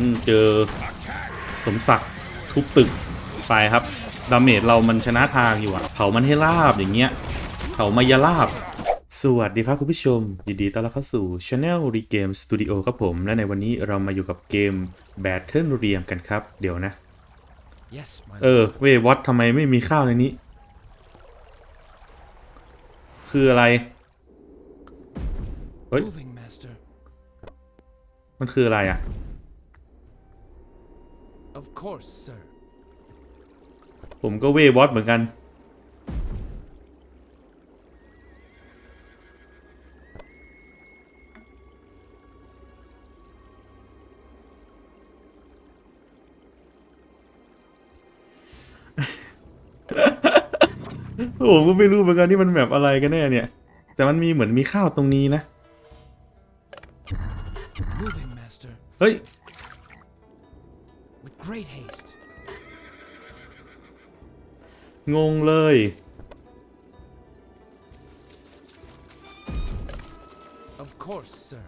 มเจอสมศักดิ์ทุบตึกไปครับ ดาเมจเรามันชนะทางอยู่อะเผามันให้ราบอย่างเงี้ย เผามายาลาบ สวัสดีครับคุณผู้ชม ยินดีต้อนรับเข้าสู่ Channel Regame Studio ครับผม และในวันนี้เรามาอยู่กับเกม Battle r e a m กันครับ เดี๋ยวนะ Yes, my เออ เววัตทำไมไม่มีข้าวในนี้ คืออะไร เฮ้ย moving master. มันคืออะไรอะ Of course, sir. ผมก็เววอตเหมือนกัน ผมก็ไม่รู้เหมือนกันนี่มันแบบอะไรกันแน่เนี่ย แต่มันมีเหมือนมีข้าวตรงนี้นะ Moving master. เฮ้ย With great haste. งงเลย Of course, sir.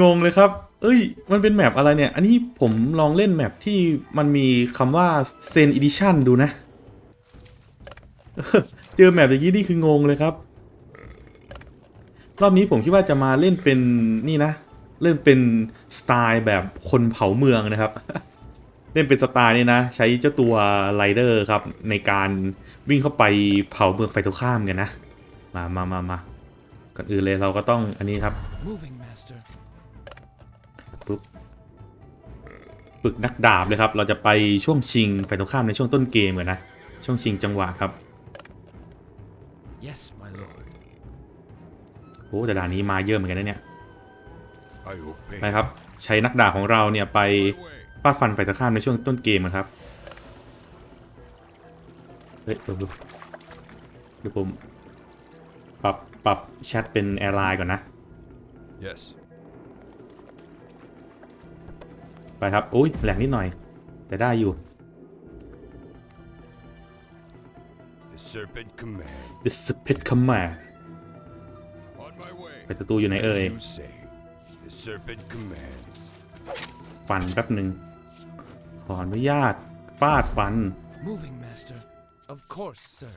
งงเลยครับ เอ้ย มันเป็นแมปอะไรเนี่ย อันนี้ผมลองเล่นแมปที่มันมีคำว่า Zen Edition ดูนะ เจอแมปอย่างนี้นี่คืองงเลยครับ รอบนี้ผมคิดว่าจะมาเล่นเป็นนี่นะ เล่นเป็นสไตล์แบบคนเผาเมืองนะครับ เล่นเป็นสไตล์นี่นะ ใช้เจ้าตัวไรเดอร์ครับ ในการวิ่งเข้าไปเผาเมืองไฟตรงข้ามกันนะ มามามามาก่อนอื่นเลยเราก็ต้องอันนี้ครับ Moving master. ปุ๊บปึกนักดาบเลยครับ เราจะไปช่วงชิงไฟตรงข้ามในช่วงต้นเกมก่อนนะ ช่วงชิงจังหวะครับ Yes, my lord. โอ้แต่ด่านนี้มาเยอะเหมือนกันนะเนี่ย I obey. นะครับ ใช้นักดาบของเราเนี่ยไป ฟาดฟันไฟตรงข้ามในช่วงต้นเกมนะครับ เฮ้ยเดี๋ยวเดี๋ยวผมปรับปรับแชทเป็นแอร์ไลน์ก่อนนะ Yes. ไปครับอุ้ยแหลกนิดหน่อย แต่ได้อยู่ The serpent command. The Spit Command On my way. ไปศัตรูอยู่ไหนเอ่ย As you say. The serpent commands. ฟันแป๊บหนึ่งข ออนุญาตฟาดฟัน Moving master. Of course, sir.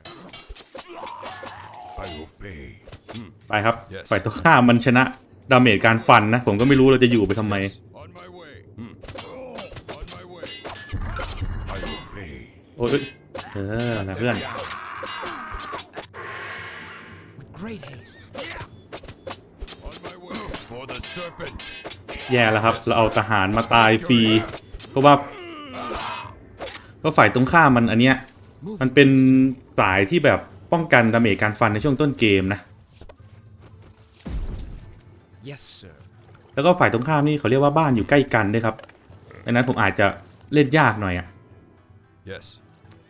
I obey. ไปครับ Yes ฝ่ายตัวข้ามมันชนะ ดาเมจการฟันนะ ผมก็ไม่รู้เราจะอยู่ไปทำไม On my way. Hmm. On my way. I obey. โอ้ยเออนะเพื่อน With great haste. On my way. For the serpent. แย่แล้วครับ เราเอาทหารมาตายฟรีเพราะว่า เพราะฝ่ายตรงข้ามมันอันเนี้ย Moving มันเป็นสายที่แบบป้องกันดาเมจการฟันในช่วงต้นเกมนะ Yes, sir. แล้วก็ฝ่ายตรงข้ามนี่เขาเรียกว่าบ้านอยู่ใกล้กันด้วยครับดังนั้นผมอาจจะเล่นยากหน่อยอะ Yes.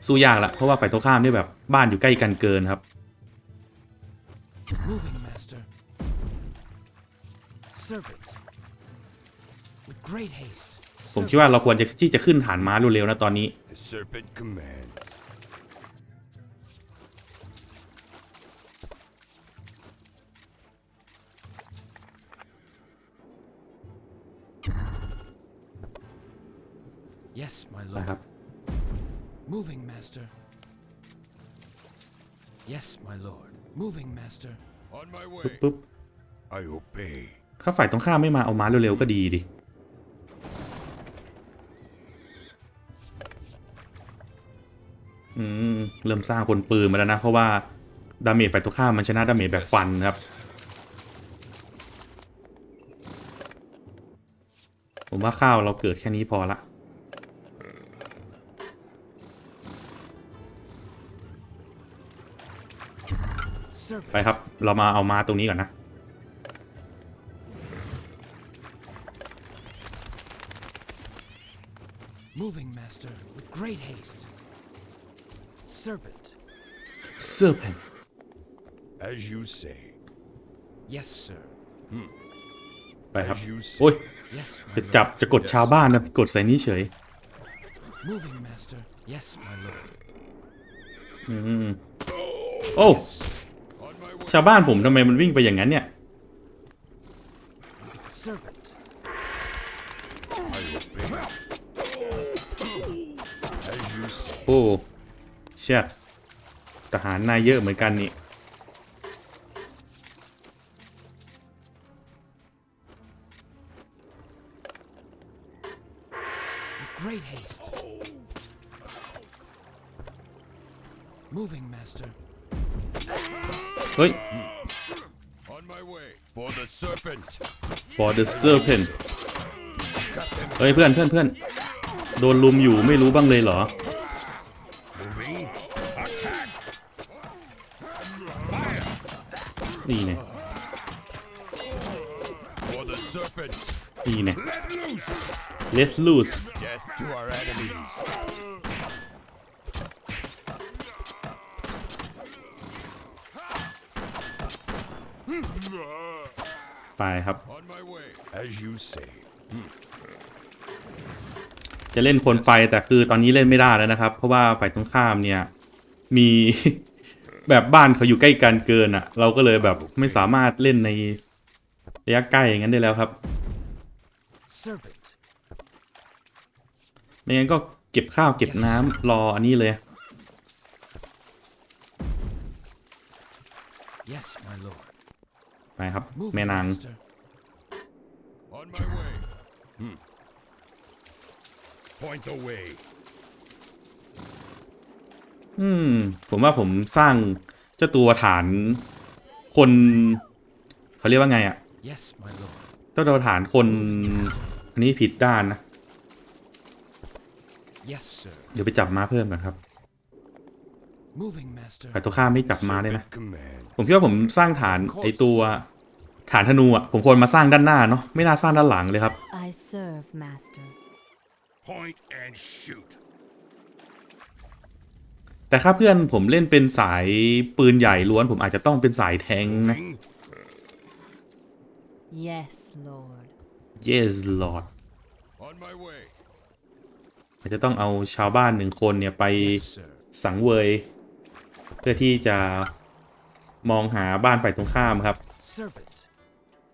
สู้ยากละเพราะว่าฝ่ายตรงข้ามนี่แบบบ้านอยู่ใกล้กันเกินครับ Moving master. Servant. With great haste. ผมคิดว่าเราควรจะที่จะขึ้นฐานม้าเร็วๆนะตอนนี้ The serpent commands. Yes, my นะ lord. ครับ Moving master. Yes, my lord. Moving master. On my ปุ๊บ way. ปุ๊บ I obey. ถ้าฝ่ายตรงข้ามไม่มาเอาม้าเร็วๆก็ดีดิ เริ่มสร้างคนปืนมาแล้วนะ เพราะว่าดาเมจฝ่ายตรงข้ามมันชนะดาเมจแบบฟันครับ ผมว่าข้าวเราเกิดแค่นี้พอละไปครับ เรามาเอามาตรงนี้ก่อนนะ Moving master. With great haste. Serpent. Serpent As you say. Yes, sir. ไปครับ As you say. โอ้ย Yes, my จะ lord. จับจะกดชาวบ้านนะกดใส่นี้เฉย Moving master. Yes, my lord. อืมโอ้ On my way. ชาวบ้านผมทำไมมันวิ่งไปอย่างนั้นเนี่ย Serpent. obey. As you say. โอ้ เชียดทหารนายเยอะเหมือนกันนี่ With great haste. Moving, master. เฮ้ย On my way. For the serpent. for the serpent เฮ้ยเพื่อนเพื่อนเพื่อนโดนลุมอยู่ไม่รู้บ้างเลยเหรอ let's lose Death to our enemies. ไปครับ จะเล่นคนไฟแต่คือตอนนี้เล่นไม่ได้แล้วนะครับ เพราะว่าฝ่ายตรงข้ามเนี่ย มีแบบบ้านเขาอยู่ใกล้กันเกินอะ่ะ เราก็เลยแบบไม่สามารถเล่นในระยะใกล้อย่างนั้นได้แล้วครับ Serpent. ไม่งั้นก็เก็บข้าวเก็บน้ำรออันนี้เลย Yes, my lord. ไปครับ Moving, แม่นาง master. On my way. Hmm. Point the way. อืม ผมว่าผมสร้างเจ้าตัวฐานคน เขาเรียกว่าไงอะ่ะ Yes, my lord. เจ้าตัวฐานคน Moving, master. อันนี้ผิดด้านนะ Yes, sir. เดี๋ยวไปจับม้าเพิ่มก่อนครับ Moving, master. ฝ่ายตัวข้ามไม่จับม้าเลยนะ Serpent command. ผมคิดว่าผมสร้างฐานไอตัวฐานธนูอะ ผมควรมาสร้างด้านหน้าเนาะ ไม่น่าสร้างด้านหลังเลยครับ I serve, Master. Point and shoot. แต่ถ้าเพื่อนผมเล่นเป็นสายปืนใหญ่ล้วน ผมอาจจะต้องเป็นสายแทงค์นะ Moving. Yes, Lord. yes lord On my way. อาจจะต้องเอาชาวบ้านหนึ่งคนเนี่ยไป Yes, sir. สังเวย เพื่อที่จะมองหาบ้านฝ่ายตรงข้ามครับ Serpent.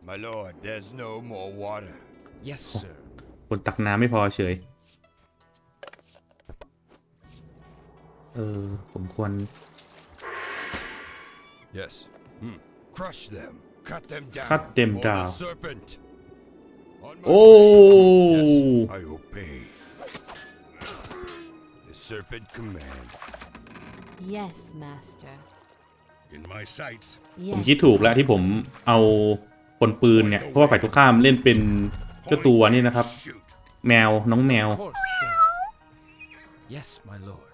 My lord, there's no more water. Yes, sir. คนตักน้ำไม่พอเฉย เออ ผมควร Yes. Hmm. Crush them. Cut them down. Cut them For down. The serpent. On my โอ้ way. Yes, I obey. The serpent commands. Yes, Master. In my sights. ผม Yes. คิดถูกแล้วที่ผมเอาคนปืนเนี่ยเพราะว่าฝ่ายตรงข้ามเล่นเป็นเจ้าตัวนี่นะครับ Shoot. แมวน้องแมว Of course, sir. Yes, my lord.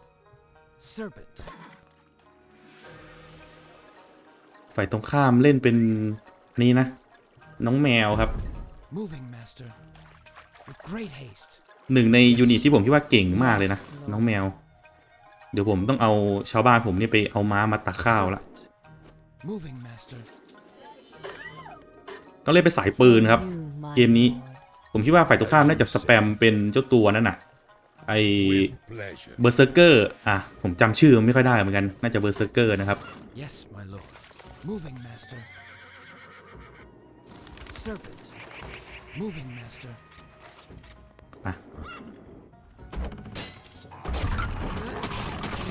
Serpent. ฝ่ายตรงข้ามเล่นเป็นอันนี้นะ น้องแมวครับ Moving, master. With great haste. หนึ่งในยูนิตที่ผมคิดว่าเก่งมากเลยนะ น้องแมว เดี๋ยวผมต้องเอาชาวบ้านผมเนี่ยไปเอาม้ามาตักข้าวละ Serpent. Moving, master. ต้องเล่นเป็นสายปืนครับ You, my เกมนี้ lord. ผมคิดว่าฝ่ายตรงข้ามน่าจะสแปมเป็นเจ้าตัวนั่นน่ะไอ With pleasure. เบอร์เซอร์เกอร์อะผมจำชื่อไม่ค่อยได้เหมือนกัน น่าจะเบอร์เซอร์เกอร์นะครับ Yes, my lord. Moving, master. Serpent. Moving, master. อ่ะ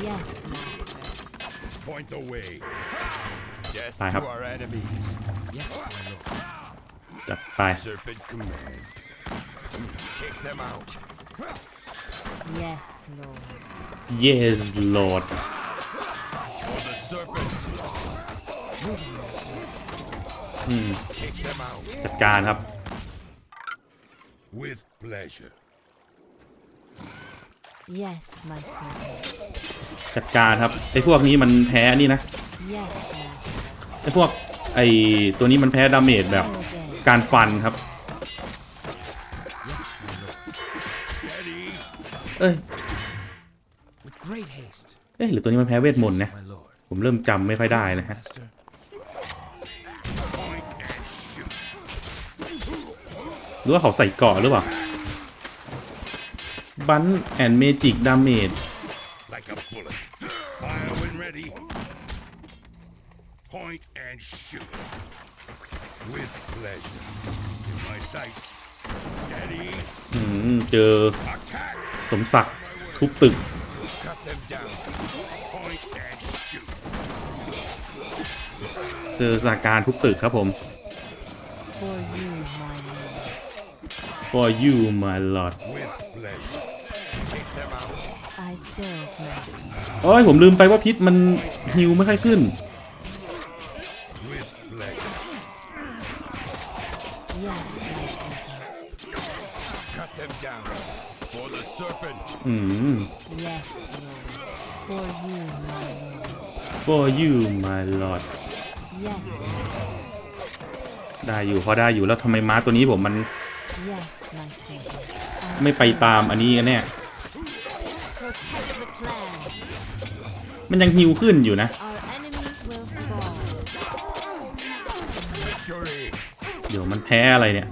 Yes, Master. Point the way. Death Bye, to hub. our enemies. Yes, my lord. จัดไป Serpent commands. Take them out. Yes, Lord. yes lord For the serpent. Moving, master. Take them out. จัดการครับ With pleasure. Yes, my servant. จัดการครับไอพวกนี้มันแพ้นี่นะ Yes, Master. ไอพวกไอตัวนี้มันแพ้ดาเมจแบบ I obey. การฟันครับ Yes, my lord. Steady. เอ้ย With great haste. เอ๊ะหรือตัวนี้มันแพ้เวทมนต์ Yes, นะ my lord. ผมเริ่มจำไม่ค่อยได้นะฮะ Master. รือว่าเขาใส่เกราะหรือเปล่า บันแอนเมจิกดาเมจ Like a bullet. Fire when ready. Point and shoot. With pleasure. In my sights. Steady. อืมเจอสมศักดิ์ทุบตึก Cut them down. Point and shoot. เจอสถานการณ์ทุบตึกครับผม for you my lord โอ้ยผมลืมไปว่าพิษมันฮิวไม่ค่อยขึ้น อืม for you my lord ได้อยู่พอได้อยู่แล้วทำไมม้าตัวนี้ผมมัน ไม่ไปตามอันนี้กันเนี่ยมันยังฮิวขึ้นอยู่นะเดี๋ยวมันแพ้อะไรเนี่ย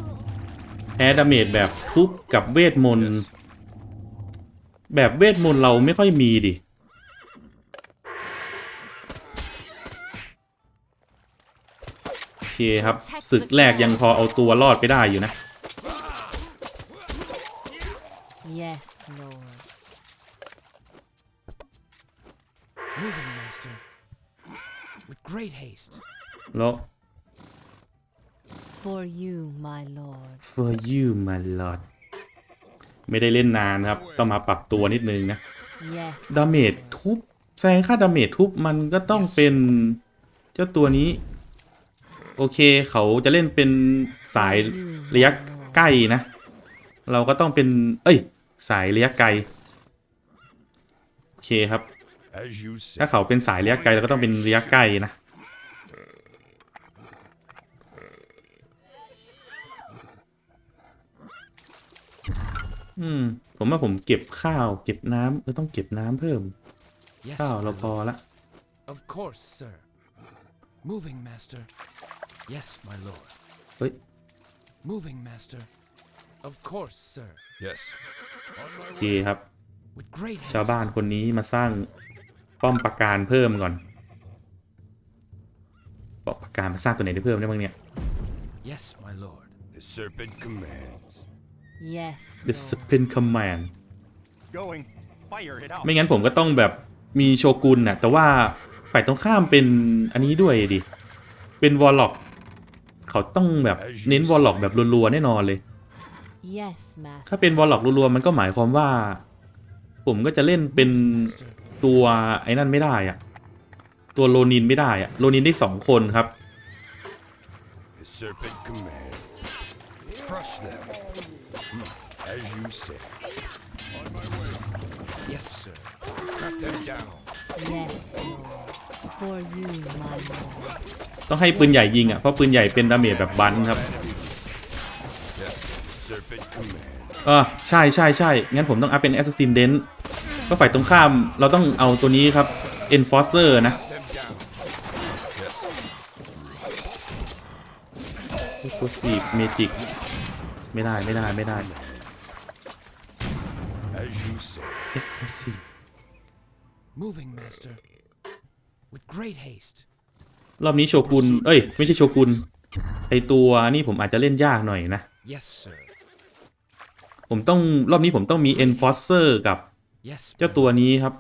แพ้ดาเมจแบบทุบกับเวทมนต์แบบเวทมนต์เราไม่ค่อยมีดิโอเคครับศึกแรกยังพอเอาตัวรอดไปได้อยู่นะ Yes, lord. Moving, master. With great haste. แล้ว For you, my lord. for you my lord ไม่ได้เล่นนานครับ ต้องมาปรับตัวนิดนึงนะ Yes. ดาเมจทุบแซงค่าดาเมจทุบมันก็ต้องเป็นเจ้าตัวนี้ โอเคเขาจะเล่นเป็นสายระยะใกล้นะ เราก็ต้องเป็น เอ้ย สายระยะไกลโอเคครับ As you ถ้า say. เขาเป็นสายระยะไกลเราก็ต้องเป็นระยะใกล้นะอืม ผมว่าผมเก็บข้าว เก็บน้ำเราต้องเก็บน้ำเพิ่ม Yes, ข้าว my เราพอ lord. ละ Of course, sir. Moving, master. Yes, my lord. เฮ้ย Moving, master. Of course, sir. Yes. On my โอเค way. ครับ With great haste. ชาวบ้านคนนี้มาสร้างป้อมปราการเพิ่มก่อนป้อมปราการมาสร้างตัวไหนได้เพิ่มได้บ้างเนี่ย Yes, my lord. The serpent commands. Yes, The lord. Spin Command Going. Fire it out. ไม่งั้นผมก็ต้องแบบมีโชกุนน่ะแต่ว่าฝ่ายตรงข้ามเป็นอันนี้ด้วยดิ เป็นวอลล็อก เขาต้องแบบเน้นวอลล็อกแบบรัวๆแน่นอนเลย Yes, master. ถ้าเป็นวอลล็อกรัวๆมันก็หมายความว่า ผมก็จะเล่นเป็น Master. ตัวไอ้นั่นไม่ได้อะตัวโลนินไม่ได้อะโลนินได้สองคนครับ The serpent commands. Crush them. Hmm. As you say. On my way. Yes, sir. Cut them down. Yes, lord. For you, my lord. ต้องให้ปืนใหญ่ยิงอะเพราะปืนใหญ่เป็นดาเมจแบบบันครับ Yes. The serpent commands. เออใช่ใช่ใช่งั้นผมต้องอัพเป็น Assassin d e n ก็ฝ่ายตรงข้ามเราต้องเอาตัวนี้ครับ Enforcer นะ Them down. Yes. Explosive Magic ไม่ได้ไม่ได้ไม่ได้ As you say. Explosive Moving, master. With great haste. รอบนี้โชกุน เอ้ย ไม่ใช่โชกุน ไอตัวนี่ผมอาจจะเล่นยากหน่อยนะ Yes, sir. ผมต้องรอบนี้ผมต้องมี Enforcer กับ Yes, เจ้า my ตัวนี้ครับ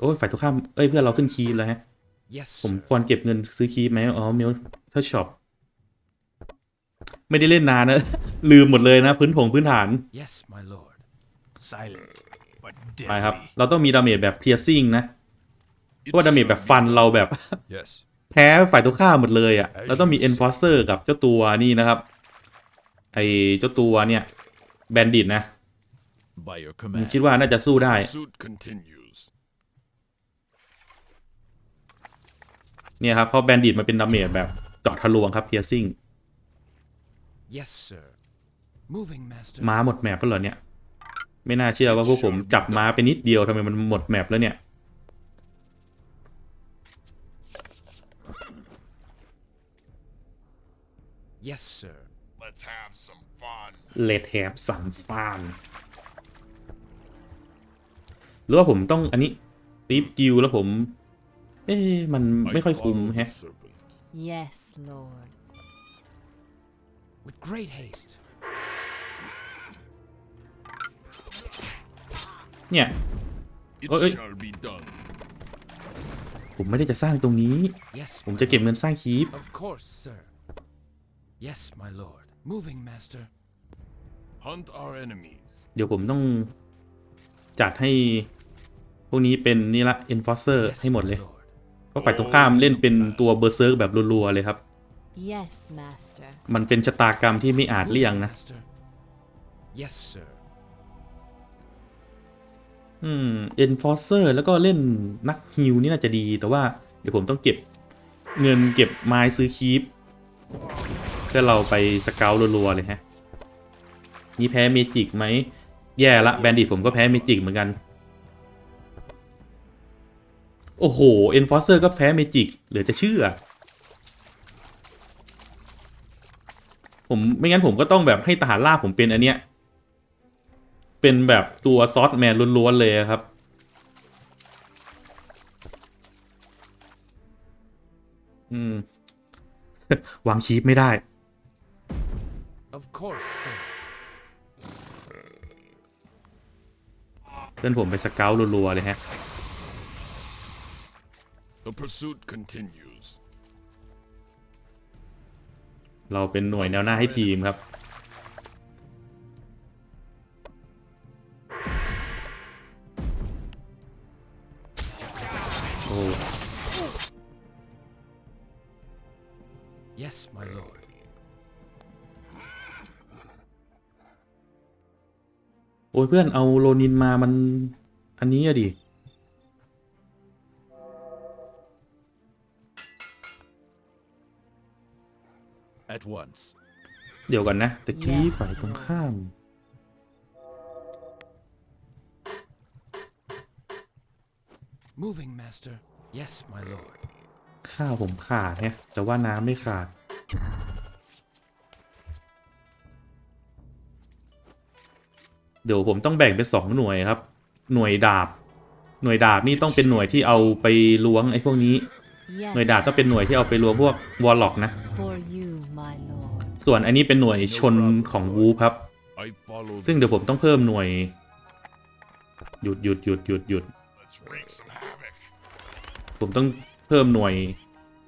โอ้ยฝ่ายตรงข้าม เอ้ยเพื่อนเราขึ้นคีย์แล้วฮะ lord. Yes, ผม sir. ควรเก็บเงินซื้อคีย์ไหมอ๋อเมลถ้าช็อปไม่ได้เล่นนานนะ ลืมหมดเลยนะ พื้นผงพื้นฐาน Yes, my lord. Silent. But ไปครับ deadly. เราต้องมีดาเมจแบบ piercing นะเพราะว่าดาเมจแบบฟันเราแบบ Yes. แพ้ฝ่ายตรงข้ามหมดเลยอะ เราต้องมี enforcer กับเจ้าตัวนี่นะครับ ไอเจ้าตัวเนี่ย แบนดิตนะ By your ผม command. คิดว่าน่าจะสู้ได้ Pursuit continues. เนี่ยครับเพราะแบนดิตมันเป็นดาเมจแบบเจาะทะลวงครับ piercing Yes, sir. Moving, master. ม้าหมดแมปแล้วเหรอเนี่ย ไม่น่าเชื่อว่าพวกผมจับม้าไปนิดเดียวทำไมมันหมดแมปแล้วเนี่ย Yes, sir. Let's have some fun. เลดแฮบสันฟานหรือว่าผมต้องอันนี้ตีฟกิลแล้วผม เอ๊ะมันไม่ค่อยคุ้ม follow the แฮะ serpent. Yes, lord. With great haste. เนี่ย It Oi, oi. shall be done. ผมไม่ได้จะสร้างตรงนี้ Yes, ผม my จะเก็บเงินสร้างคีป Of course, sir. Yes, my lord. Moving, master. Hunt our enemies. เดี๋ยวผมต้องจัดให้พวกนี้เป็นนี่ละ enforcer Yes, ให้หมด my เลย lord. เพราะฝ่ายตรงข้ามเล่นเป็นตัวเบอร์เซิร์กแบบรัวๆเลยครับ Yes, master. มันเป็นชะตากรรมที่ไม่อาจเลี่ยง Moving, นะ master. Yes, sir. อืม enforcer แล้วก็เล่นนักฮิวนี่น่าจะดีแต่ว่าเดี๋ยวผมต้องเก็บเงินเก็บไม้ซื้อคีปเพื่อเราไปสเกลรัวๆเลยฮะนี่แพ้เมจิกไหม แย่ละแบนดิตผมก็แพ้เมจิกเหมือนกัน โอ้โห enforcer ก็แพ้เมจิกเหลือจะเชื่อ ผมไม่งั้นผมก็ต้องแบบให้ทหารล่าผมเป็นอันเนี้ย เป็นแบบตัวซอสแมนล้วนๆเลยครับอืมวางชีพไม่ได้ Of course, sir. เพื่อนผมไปสเกลรัวๆเลยฮะ The pursuit continues. เราเป็นหน่วยแนวหน้าให้ทีมครับ โอ้ยเพื่อนเอาโลนินมามัน อันนี้อะดิ At once. เดี๋ยวก่อนนะตะกี้ Yes ฝ่ายตรงข้าม Moving, master. Yes, my lord. ข้าวผมขาดแฮะแต่ว่าน้ำไม่ขาด เดี๋ยวผมต้องแบ่งเป็นสองหน่วยครับ หน่วยดาบ หน่วยดาบนี่ต้องเป็นหน่วยที่เอาไปล้วงไอ้พวกนี้ Yes. หน่วยดาบต้องเป็นหน่วยที่เอาไปล้วงพวกวอลล็อกนะ For you, my lord. ส่วนอันนี้เป็นหน่วยชนของวูฟครับ I follow ซึ่งเดี๋ยวผมต้องเพิ่มหน่วย หยุดหยุดหยุดหยุดหยุด Let's wreak some havoc. ผมต้องเพิ่มหน่วย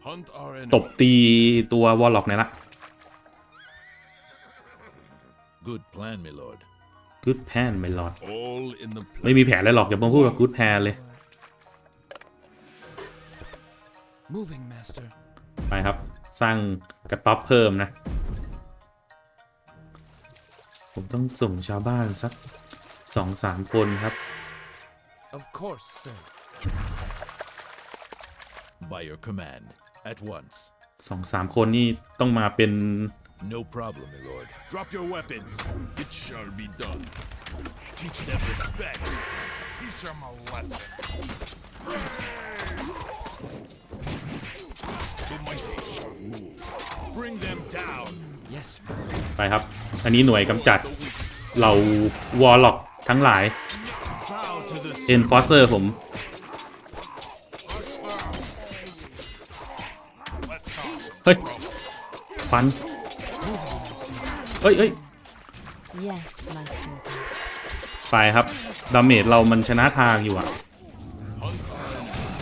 Hunt our ต enemies. บตีตัววอลล็อกเนี่ยละ Good plan, my lord. Good plan ไม่หลอด All in the ไม่ plan. มีแผนอะไรหรอกอย่ามาพูดว่า Yes, good plan เลย my lord. Moving, master. ไปครับ สร้างกระต๊อบเพิ่มนะ ผมต้องส่งชาวบ้านสักสองสามคนครับ Of course, sir. By your command. At once. สองสามคนนี่ต้องมาเป็น No problem, my lord. Drop your weapons. It shall be done. Teach them respect. Teach them a lesson. The mighty shall move. Bring them down. Yes, my lord. ไปครับ อันนี้หน่วยกำจัดเหล่าวอลล็อกทั้งหลาย Bow to the เอ็นฟอสเซอร์ผม Let's toss 'em. เฮ้ยฟัน เฮ้ยเฮ้ย Yes, my servant. ไปครับ ดาเมจเรามันชนะทางอยู่อะ Hunt our enemies.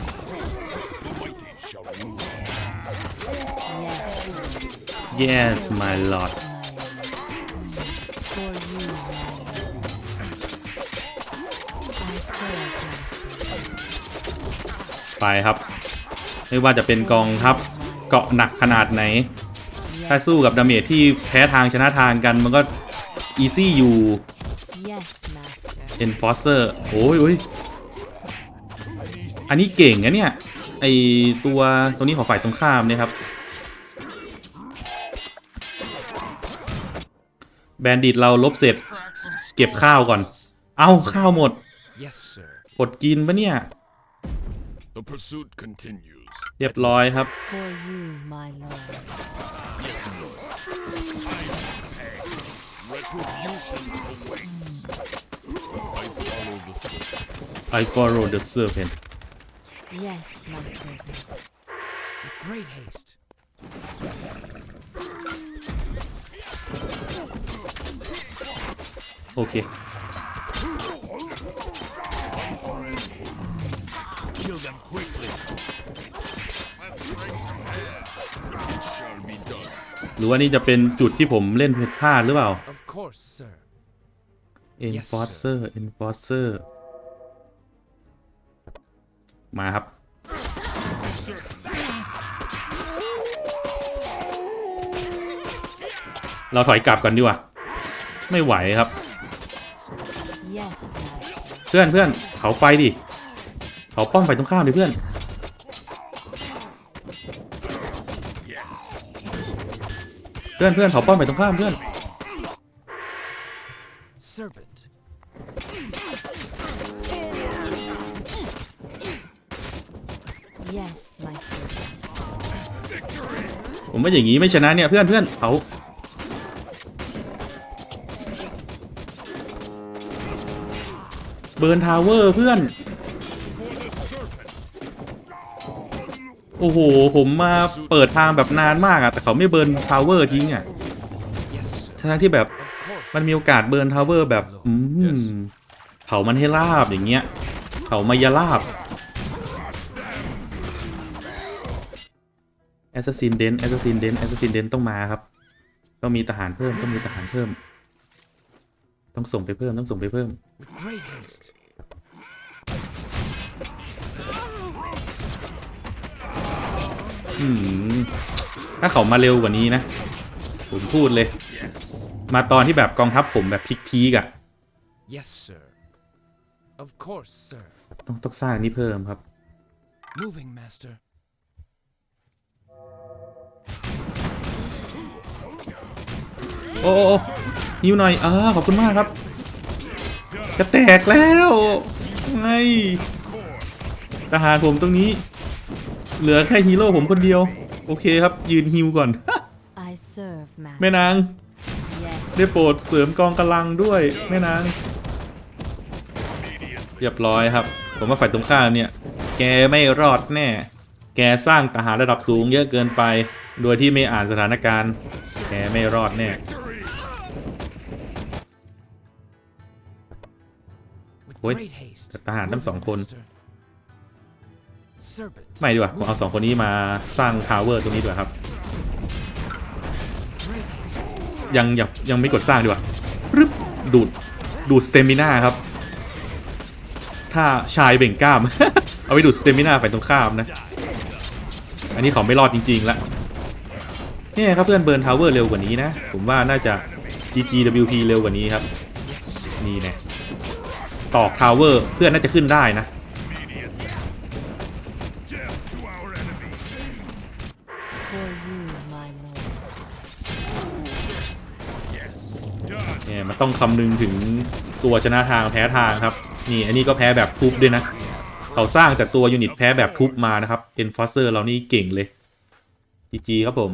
The mighty shall move. Yes, yes my lord my lord. For you, my lord. I serve, master. ไปครับ ไม่ว่าจะเป็นกองทัพเกาะหนักขนาดไหน ถ้า Yes, สู้กับดาเมจที่แพ้ทางชนะทางกันมันก็อีซี่อยู่ yes, master. enforcer โอ้ยโอ้ยอันนี้เก่งนะเนี่ย ไอตัวตัวนี้ของฝ่ายตรงข้ามเนี่ยครับแบนดิตเราลบเสร็จ Crack some เก็บข้าวก่อน เอ้าข้าวหมด Yes, sir. อดกินปะเนี่ย The pursuit continues. เรียบร้อยครับ For you, my lord. Retribution awaits. I follow the sword. I follow the serpent Yes, my servant. With great haste. โอเค รือว่านี่จะเป็นจุดที่ผมเล่นผิดพลาดหรือเปล่า Of course, sir. enforcer enforcer มาครับ เราถอยกลับกันดีกว่า ไม่ไหวครับ Yes, master. เพื่อนเพื่อนเผาไฟดิเผาป้อมไฟตรงข้ามดิเพื่อน พื่อนเพื่อนเผาป้อมไฟตรงข้ามเพื่อน Serpent. Yes, my servant. ผมว่าอย่างนี้ไม่ชนะเนี่ยเพื่อนเพื่อนเผาเบิร์นทาวเวอร์เพื่อน อ้โห ผมมาเปิดทางแบบนานมากอะแต่เขาไม่เบิร์นทาวเวอร์ทิ้งอะทั้งที่แบบมันมีโอกาสเบิร์นทาวเวอร์แบบอืมเผามันให้ราบอย่างเงี้ยเผามายาลาบแอสซัสซินเดนแอสซัสซินเดนแอสซัสซินเดนต้องมาครับ ต้องมีทหารเพิ่มต้องมีทหารเพิ่ม ต้องส่งไปเพิ่มต้องส่งไปเพิ่ม ถ้าเขามาเร็วกว่านี้นะ ผมพูดเลย มาตอนที่แบบกองทัพผมแบบพีกๆอะ Yes, sir. Of course, sir. ต้องต้องสร้างนี่เพิ่มครับ Moving, master. โอ้โอ้โอ้ฮิวหน่อยอ่าขอบคุณมากครับ จะแตกแล้ว ไงทหารผมตรงนี้ เหลือแค่ฮีโร่ผมคนเดียว โอเคครับ ยืนฮิวก่อน I serve, master. แม่นาง Yes. ได้โปรดเสริมกองกำลังด้วย แม่นาง เรียบร้อยครับ ผมว่าฝ่ายตรงข้ามเนี่ย แกไม่รอดแน่ แกสร้างทหารระดับสูงเยอะเกินไป โดยที่ไม่อ่านสถานการณ์ แกไม่รอดแน่ With Ôi, great haste. ทหารทั้งสองคน Moving, master. Serpent. ไม่ดีกว่าผมเอาสองคนนี้มาสร้างทาวเวอร์ตรงนี้ดีกว่าครับ ยังยังยังไม่กดสร้างดีกว่าปึ๊บดูดดูดสเตมิน่าครับ ถ้าชายเบ่งกล้าม เอาไปดูดสเตมิน่าไปตรงข้ามนะ อันนี้เขาไม่รอดจริงๆละเนี่ยครับเพื่อนเบิร์นทาวเวอร์เร็วกว่านี้นะ ผมว่าน่าจะ GGWP เร็วกว่านี้ครับ นี่แน่ตอกทาวเวอร์เพื่อนน่าจะขึ้นได้นะ ต้องคำนึงถึงตัวชนะทางแพ้ทางครับ นี่อันนี้ก็แพ้แบบทุบด้วยนะ เขาสร้างจากตัวยูนิตแพ้แบบทุบมานะครับเอนฟอสเซอร์เรานี่เก่งเลย GG ครับผม